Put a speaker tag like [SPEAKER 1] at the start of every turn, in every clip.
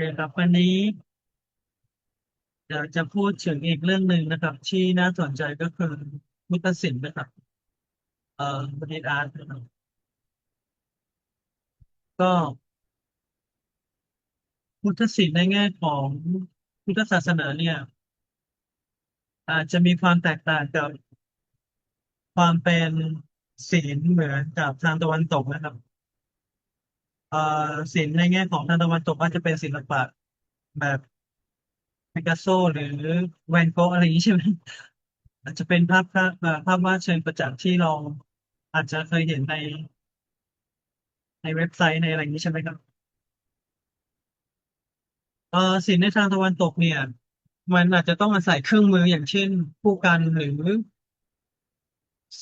[SPEAKER 1] เคครับวันนี้อยากจะพูดถึงอีกเรื่องหนึ่งนะครับ ที่น่าสนใจก็คือพุทธศิลป์นะครับเอ่อบัณฑิตอาร์ตนะครับก็พุทธศิลป์ในแง่ของพุทธศาสนาเนี่ย อาจจะมีความแตกต่างกับความเป็นศิลป์เหมือนกับทางตะวันตกนะครับ เอ่อศิลป์ในแง่ของทางตะวันตกอาจจะเป็นศิลปะแบบปิกัสโซหรือแวนโกะอะไรอย่างนี้ใช่ไหม อาจจะเป็นภาพภาพเอ่อภาพวาดเชิงประจักษ์ที่เราอาจจะเคยเห็นในในเว็บไซต์ในอะไรอย่างนี้ใช่ไหมครับ เอ่อศิลป์ในทางตะวันตกเนี่ย มันอาจจะต้องอาศัยเครื่องมืออย่างเช่นผู้กันหรือ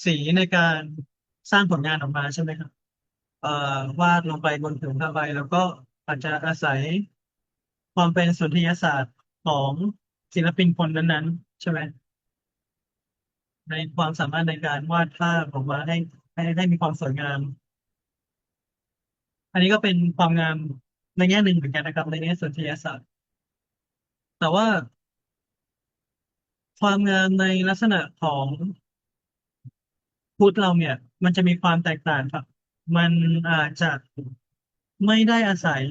[SPEAKER 1] สีในการสร้างผลงานออกมาใช่ไหมครับ วาดลงไปบนผืนผ้าใบ แล้วก็อาจจะอาศัยความเป็นสุนทรียศาสตร์ของศิลปินคนนั้นๆ ใช่ไหมในความสามารถในการวาดภาพออกมาให้ให้ให้มีความสวยงาม อันนี้ก็เป็นความงามในแง่หนึ่งเหมือนกันนะครับในแง่สุนทรียศาสตร์ แต่ว่า ความงามในลักษณะของพุทธเราเนี่ย มันจะมีความแตกต่างครับ มันอาจจะไม่ได้อาศัย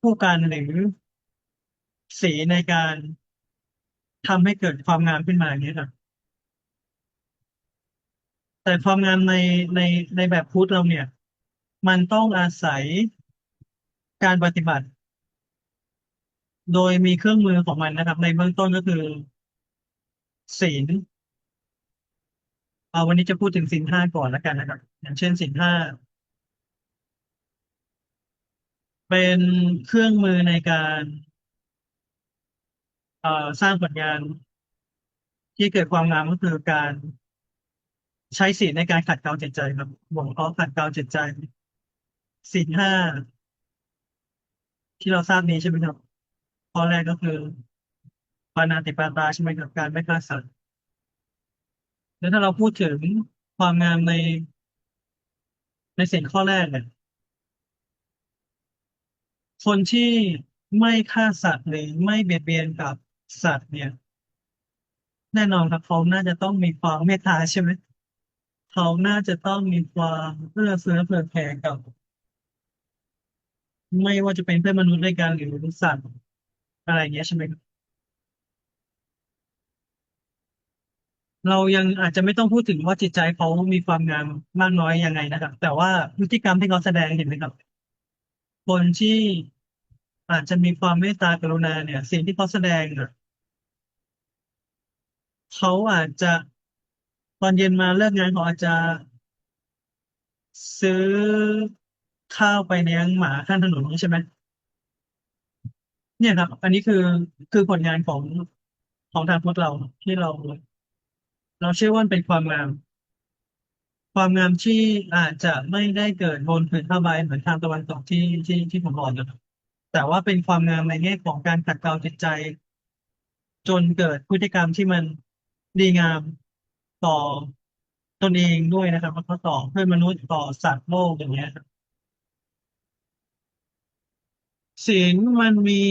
[SPEAKER 1] ผู้กันหรือสีในการทำให้เกิดความงามขึ้นมาอย่างนี้ครับแต่ความงามในในในแบบพุทธเราเนี่ย มันต้องอาศัยการปฏิบัติ โดยมีเครื่องมือของมันนะครับ ในเบื้องต้นก็คือศีล วันนี้จะพูดถึงศีลห้าก่อนแล้วกันนะครับ อย่างเช่นศีลห้าเป็นเครื่องมือในการเอ่อสร้างผลงานที่เกิดความงามก็คือการใช้ศีลในการขัดเกลาจิตใจครับบ่มเพาะขัดเกลาจิตใจศีลห้าที่เราทราบนี้ใช่ไหมครับข้อแรกก็คือปาณาติปาตาใช่ไหมครับการไม่ฆ่าสัตว์ แล้วถ้าเราพูดถึงความงามใน ในเศีลข้อแรกเนี่ยคนที่ไม่ฆ่าสัตว์หรือไม่เบียดเบียนกับสัตว์เนี่ย แน่นอนครับเขาน่าจะต้องมีความเมตตาใช่ไหมเขาน่าจะต้องมีความเอื้อเฟื้อเผื่อแผ่กับ ไม่ว่าจะเป็นเพื่อนมนุษย์ด้วยกันหรือสัตว์อะไรอย่างเงี้ยใช่ไหมครับ เรายังอาจจะไม่ต้องพูดถึงว่าจิตใจเขามีความงามมากน้อยยังไงนะครับ แต่ว่าพฤติกรรมที่เขาแสดงเห็นไหมครับ คนที่อาจจะมีความเมตตากรุณาเนี่ย สิ่งที่เขาแสดงเนี่ยเขาอาจจะตอนเย็นมาเลิกงานเขาอาจจะซื้อข้าวไปเลี้ยงหมาข้างถนนนี้ใช่ไหมเนี่ยครับ อันนี้คือคือผลงานของของทางพุทธเราที่เรา เราเชื่อว่ามันเป็นความงาม ความงามที่อาจจะไม่ได้เกิดบนผืนผ้าใบเหมือนทางตะวันตกที่ที่ที่ผมบอกนะครับแต่ว่าเป็นความงามในแง่ของการขัดเกลาจิตใจ จนเกิดพฤติกรรมที่มันดีงามต่อตนเองด้วยนะครับแล้วก็ต่อเพื่อนมนุษย์ต่อสัตว์โลกอย่างเงี้ยครับศีลมันมี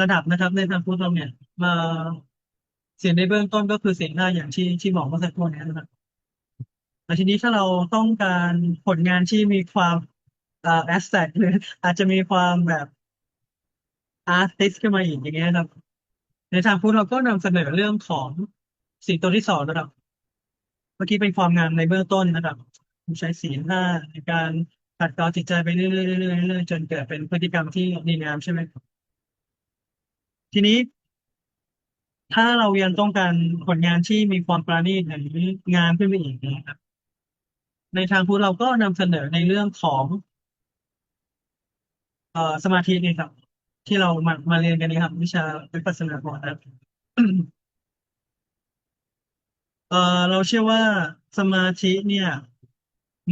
[SPEAKER 1] ระดับนะครับในทางพุทธเราเนี่ยมา ศีลในเบื้องต้นก็คือศีลห้าอย่างที่ที่บอกเมื่อสักครู่นี้นะครับแต่ทีนี้ถ้าเราต้องการผลงานที่มีความอ่อแอสแทกหรืออาจจะมีความแบบอาร์ติสขึ้นมาอีกอย่างเงี้ยครับ ในทางพุทธเราก็นำเสนอเรื่องของศีลตัวที่สองนะครับ เมื่อกี้เป็นความงามในเบื้องต้นนะครับใช้ศีลห้าในการขัดเกลาจิตใจไปเรื่อยๆเรื่อยๆเรื่อยๆจนเกิดเป็นพฤติกรรมที่ดีงามใช่ไหมครับทีนี้ ถ้าเรายังต้องการผลงานที่มีความประณีตหรืองามขึ้นไปอีกนะครับ ในทางพุทธเราก็นำเสนอในเรื่องของเอ่อสมาธินี่ครับ ที่เรามามาเรียนกันนี้ครับ วิชาวิปัสสนาก่อนนะครับเอ่อเราเชื่อว่าสมาธิเนี่ย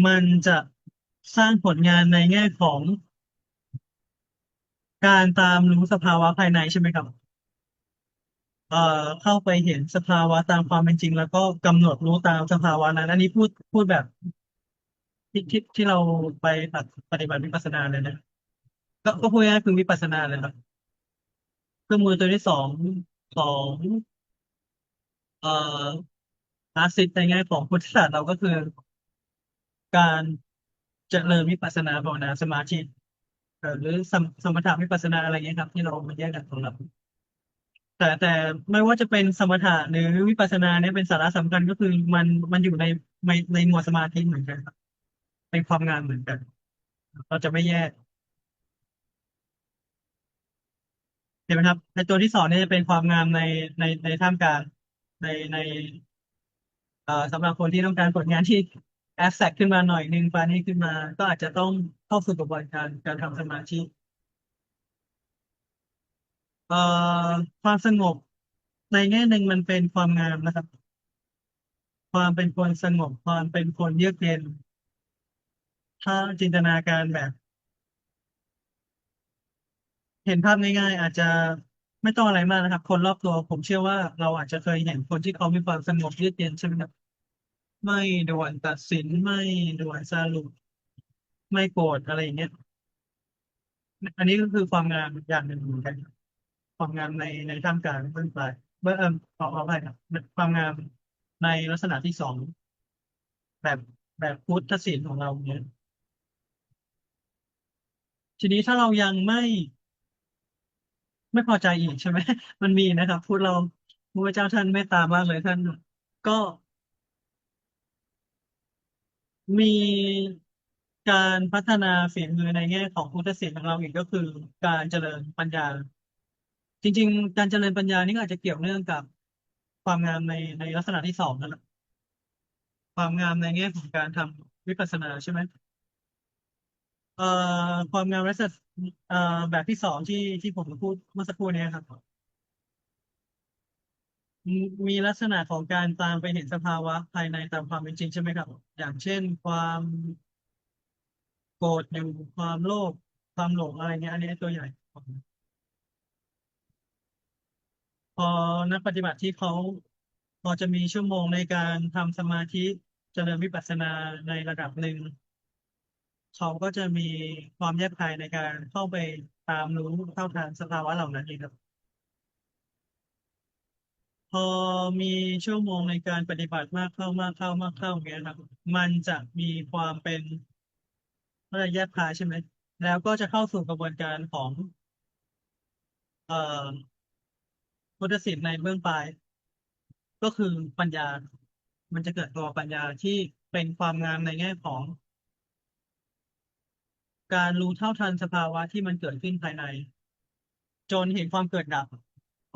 [SPEAKER 1] มันจะสร้างผลงานในแง่ของการตามรู้สภาวะภายในใช่ไหมครับ เอ่อเข้าไปเห็นสภาวะตามความเป็นจริง แล้วก็กำหนดรู้ตามสภาวะนั้น อันนี้พูดพูดแบบที่ที่ที่เราไปปฏิบัติวิปัสสนาเลยนะก็ก็พูดง่ายๆคือวิปัสสนาเลยครับเครื่องมือตัวที่สองของเอ่ออาร์ซิสในแง่ของพุทธศาสตร์เราก็คือ การเจริญวิปัสสนาภาวนาสมาธิเอ่อหรือสมสมถะวิปัสสนาอะไรเงี้ยครับ ที่เรามาแยกกันตรงนั้น แต่แต่ไม่ว่าจะเป็นสมถะหรือวิปัสสนาเนี่ยเป็นสาระสำคัญก็คือมันมันอยู่ในในในหมวดสมาธิเหมือนกันครับเป็นความงามเหมือนกัน เราจะไม่แยกเห็นไหมครับในตัวที่สองเนี่ยจะเป็นความงามในในในท่ามกลางในในเอ่อสำหรับคนที่ต้องการผลงานที่แอบแ c t ขึ้นมาหน่อยนึงปานนี้ขึ้นมา ก็อาจจะต้องเข้าสู่กระบวนการการทำสมาธิ เอ่อความสงบในแง่หนึ่งมันเป็นความงามนะครับ ความเป็นคนสงบความเป็นคนเยือกเย็น ถ้าจินตนาการแบบ เห็นภาพง่าย ๆ อาจจะไม่ต้องอะไรมากนะครับ คนรอบตัวผมเชื่อว่าเราอาจจะเคยเห็นคนที่เขามีความสงบเยือกเย็นใช่ไหมครับไม่ด่วนตัดสินไม่ด่วนสรุปไม่โกรธอะไรอย่างเงี้ยอันนี้ก็คือความงามอย่างหนึ่งเหมือนกัน ความงามในในท่ามกลางเบื้องปลายเบื้องเอ่อขอขออภัยครับความงามในลักษณะที่สองแบบแบบพุทธศิลป์ของเราเนี่ยทีนี้ถ้าเรายังไม่ ไม่พอใจอีกใช่ไหมมันมีนะครับพูดเราพระเจ้าท่านเมตตามากเลยท่านก็มีการพัฒนาฝีมือในแง่ของพุทธศิลป์ของเราอีกก็คือการเจริญปัญญา จริง ๆ การเจริญปัญญานี่ก็อาจจะเกี่ยวเนื่องกับความงามในในลักษณะที่สองนั่นแหละความงามในแง่ของการทำวิปัสสนาใช่ไหมเอ่อความงามลักษณะเอ่อแบบที่สองที่ที่ผมพูดเมื่อสักครู่นี้ครับมีมีลักษณะของการตามไปเห็นสภาวะภายในตามความเป็นจริงใช่ไหมครับ อย่างเช่นความโกรธอยู่ความโลภความหลงอะไรเงี้ยอันนี้ตัวใหญ่ พอนักปฏิบัติที่เขาพอจะมีชั่วโมงในการทำสมาธิเจริญวิปัสสนาในระดับหนึ่งเขาก็จะมีความแยบคายในการเข้าไปตามรู้เท่าทันสภาวะเหล่านั้นเองครับ พอมีชั่วโมงในการปฏิบัติมากเข้ามากเข้ามากเข้าอย่างเงี้ยครับ มันจะมีความเป็นอะไรแยบคายใช่ไหมแล้วก็จะเข้าสู่กระบวนการของ เอ่อ พุทธศิลป์ในเบื้องปลาย ก็คือปัญญา มันจะเกิดตัวปัญญาที่เป็นความงามในแง่ของ การรู้เท่าทันสภาวะที่มันเกิดขึ้นภายใน จนเห็นความเกิดดับ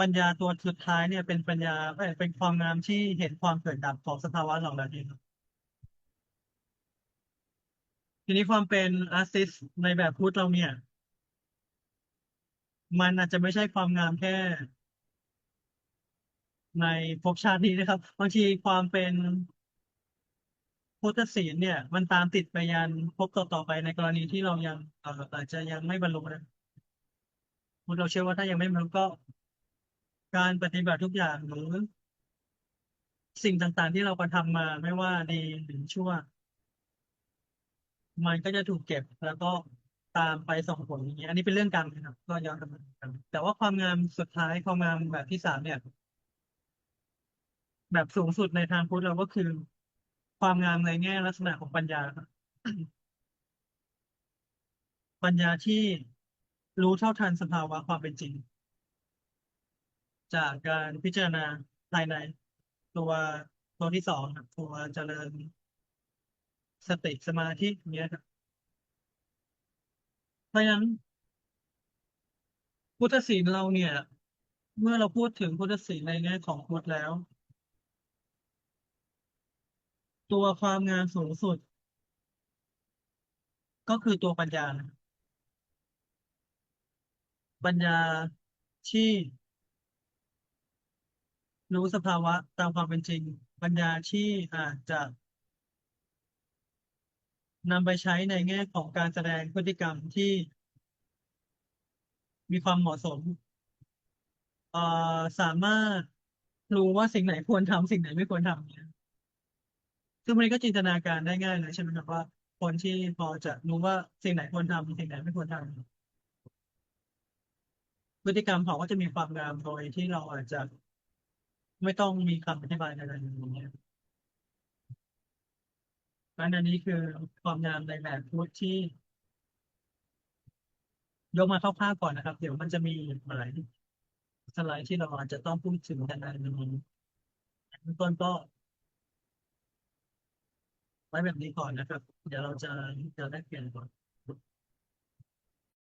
[SPEAKER 1] ปัญญาตัวสุดท้ายเนี่ยเป็นปัญญาเป็นความงามที่เห็นความเกิดดับของสภาวะเหล่านั้นเองทีนี้ความเป็นอาร์ติสในแบบพุทธเราเนี่ย มันอาจจะไม่ใช่ความงามแค่ ในภพชาตินี้นะครับบางทีความเป็นพุทธศีลเนี่ย มันตามติดไปยันภพต่อๆไปในกรณีที่เรายังเอ่ออาจจะยังไม่บรรลุนะคุณเราเชื่อว่าถ้ายังไม่บรรลุก็ การปฏิบัติทุกอย่างหรือสิ่งต่างๆที่เรากระทำมาไม่ว่าดีหรือชั่ว มันก็จะถูกเก็บแล้วก็ตามไปส่งผลอย่างเงี้ยอันนี้เป็นเรื่องกรรมนะครับ ก็ย้อนกลับมาแต่ว่าความงามสุดท้ายความงามแบบที่สามเนี่ย แบบสูงสุดในทางพุทธเราก็คือ ความงามในแง่ลักษณะของปัญญาครับปัญญาที่รู้เท่าทันสภาวะความเป็นจริง จากการพิจารณาภายใน ตัวตัวที่สองครับตัวเจริญ สติสมาธิเนี้ยครับเพราะฉะนั้นพุทธศีลเราเนี่ย เมื่อเราพูดถึงพุทธศีลในแง่ของพุทธแล้ว ตัวความงามสูงสุด ก็คือตัวปัญญา ปัญญาที่รู้สภาวะตามความเป็นจริง ปัญญาที่อาจจะนำไปใช้ในแง่ของการแสดงพฤติกรรมที่มีความเหมาะสมเอ่อสามารถรู้ว่าสิ่งไหนควรทำสิ่งไหนไม่ควรทำเนี่ย ซึ่งมันก็จินตนาการได้ง่ายเลยใช่ไหมครับว่า คนที่พอจะรู้ว่าสิ่งไหนควรทำสิ่งไหนไม่ควรทำพฤติกรรมเขาก็จะมีความงามโดยที่เราอาจจะไม่ต้องมีคำอธิบายอะไรอย่างเงี้ยอันอันนี้คือความงามในแบบพุทธที่ ยกมาคร่าวๆก่อนนะครับ เดี๋ยวมันจะมีหลายสไลด์ที่เราอาจจะต้องพูดถึงกันในนี้เบื้ต้นก็ ไว้แบบนี้ก่อนนะครับ เดี๋ยวเราจะจะได้เปลี่ยนก่อน